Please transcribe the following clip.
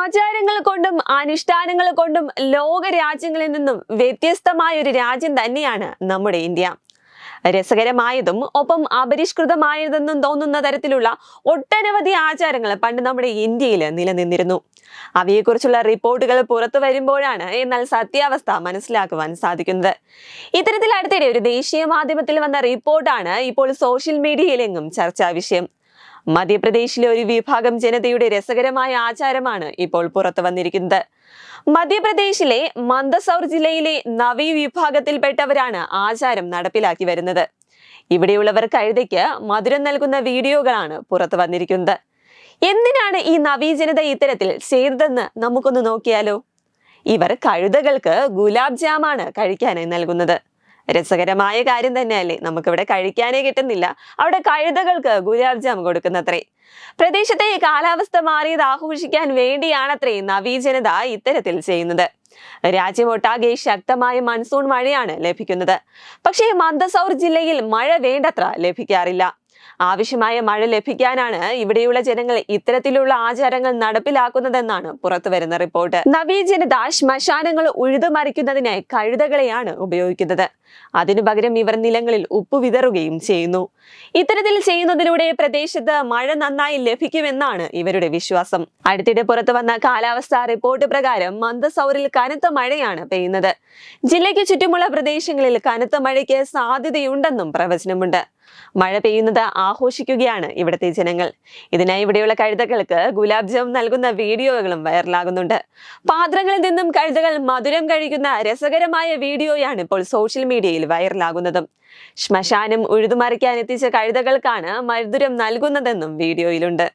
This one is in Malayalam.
ആചാരങ്ങൾ കൊണ്ടും അനുഷ്ഠാനങ്ങൾ കൊണ്ടും ലോക രാജ്യങ്ങളിൽ നിന്നും വ്യത്യസ്തമായ ഒരു രാജ്യം തന്നെയാണ് നമ്മുടെ ഇന്ത്യ. രസകരമായതും ഒപ്പം അപരിഷ്കൃതമായതെന്നും തോന്നുന്ന തരത്തിലുള്ള ഒട്ടനവധി ആചാരങ്ങൾ പണ്ട് നമ്മുടെ ഇന്ത്യയിൽ നിലനിന്നിരുന്നു. അവയെക്കുറിച്ചുള്ള റിപ്പോർട്ടുകൾ പുറത്തു വരുമ്പോഴാണ് എന്നാൽ സത്യാവസ്ഥ മനസ്സിലാക്കുവാൻ സാധിക്കുന്നത്. ഇത്തരത്തിൽ അടുത്തിടെ ഒരു ദേശീയ മാധ്യമത്തിൽ വന്ന റിപ്പോർട്ടാണ് ഇപ്പോൾ സോഷ്യൽ മീഡിയയിലെങ്ങും ചർച്ചാ വിഷയം. മധ്യപ്രദേശിലെ ഒരു വിഭാഗം ജനതയുടെ രസകരമായ ആചാരമാണ് ഇപ്പോൾ പുറത്തു വന്നിരിക്കുന്നത്. മധ്യപ്രദേശിലെ മന്ദസൗർ ജില്ലയിലെ നവി വിഭാഗത്തിൽപ്പെട്ടവരാണ് ആചാരം നടപ്പിലാക്കി വരുന്നത്. ഇവിടെയുള്ളവർ കഴുതയ്ക്ക് മധുരം നൽകുന്ന വീഡിയോകളാണ് പുറത്തു വന്നിരിക്കുന്നത്. എന്തിനാണ് ഈ നവീ ജനത ഇത്തരത്തിൽ ചെയ്തതെന്ന് നമുക്കൊന്ന് നോക്കിയാലോ? ഇവർ കഴുതകൾക്ക് ഗുലാബ് ജാമാണ് കഴിക്കാനായി നൽകുന്നത്. രസകരമായ കാര്യം തന്നെയല്ലേ? നമുക്കിവിടെ കഴിക്കാനേ കിട്ടുന്നില്ല. അവിടെ കഴുതകൾക്ക് ഗുലാബ് ജാം കൊടുക്കുന്നത്രേ. പ്രദേശത്തെ കാലാവസ്ഥ മാറിയത് ആഘോഷിക്കാൻ വേണ്ടിയാണത്രേ നവീജനത ഇത്തരത്തിൽ ചെയ്യുന്നത്. രാജ്യമൊട്ടാകെ ശക്തമായ മൺസൂൺ മഴയാണ് ലഭിക്കുന്നത്. പക്ഷേ മന്ദസൗർ ജില്ലയിൽ മഴ വേണ്ടത്ര ലഭിക്കാറില്ല. ആവശ്യമായ മഴ ലഭിക്കാനാണ് ഇവിടെയുള്ള ജനങ്ങൾ ഇത്തരത്തിലുള്ള ആചാരങ്ങൾ നടപ്പിലാക്കുന്നതെന്നാണ് പുറത്തുവരുന്ന റിപ്പോർട്ട്. നവീജനത ശ്മശാനങ്ങൾ ഉഴുതുമറിക്കുന്നതിന് കഴുതകളെയാണ് ഉപയോഗിക്കുന്നത്. അതിനു പകരം ഇവർ നിലങ്ങളിൽ ഉപ്പ് വിതറുകയും ചെയ്യുന്നു. ഇത്തരത്തിൽ ചെയ്യുന്നതിലൂടെ പ്രദേശത്ത് മഴ നന്നായി ലഭിക്കുമെന്നാണ് ഇവരുടെ വിശ്വാസം. അടുത്തിടെ പുറത്തു വന്ന കാലാവസ്ഥാ റിപ്പോർട്ട് പ്രകാരം മന്ദസൗറിൽ കനത്ത മഴയാണ് പെയ്യുന്നത്. ജില്ലയ്ക്ക് ചുറ്റുമുള്ള പ്രദേശങ്ങളിൽ കനത്ത മഴയ്ക്ക് സാധ്യതയുണ്ടെന്നും പ്രവചനമുണ്ട്. മഴ പെയ്യുന്നത് ആഘോഷിക്കുകയാണ് ഇവിടുത്തെ ജനങ്ങൾ. ഇതിനായി ഇവിടെയുള്ള കഴുതകൾക്ക് ഗുലാബ് ജാം നൽകുന്ന വീഡിയോകളും വൈറലാകുന്നുണ്ട്. പാത്രങ്ങളിൽ നിന്നും കഴുതകൾ മധുരം കഴിക്കുന്ന രസകരമായ വീഡിയോയാണ് ഇപ്പോൾ സോഷ്യൽ മീഡിയയിൽ വൈറലാകുന്നതും. ശ്മശാനം ഉഴുതുമറിക്കാൻ എത്തിച്ച കഴുതകൾക്കാണ് മധുരം നൽകുന്നതെന്നും വീഡിയോയിലുണ്ട്.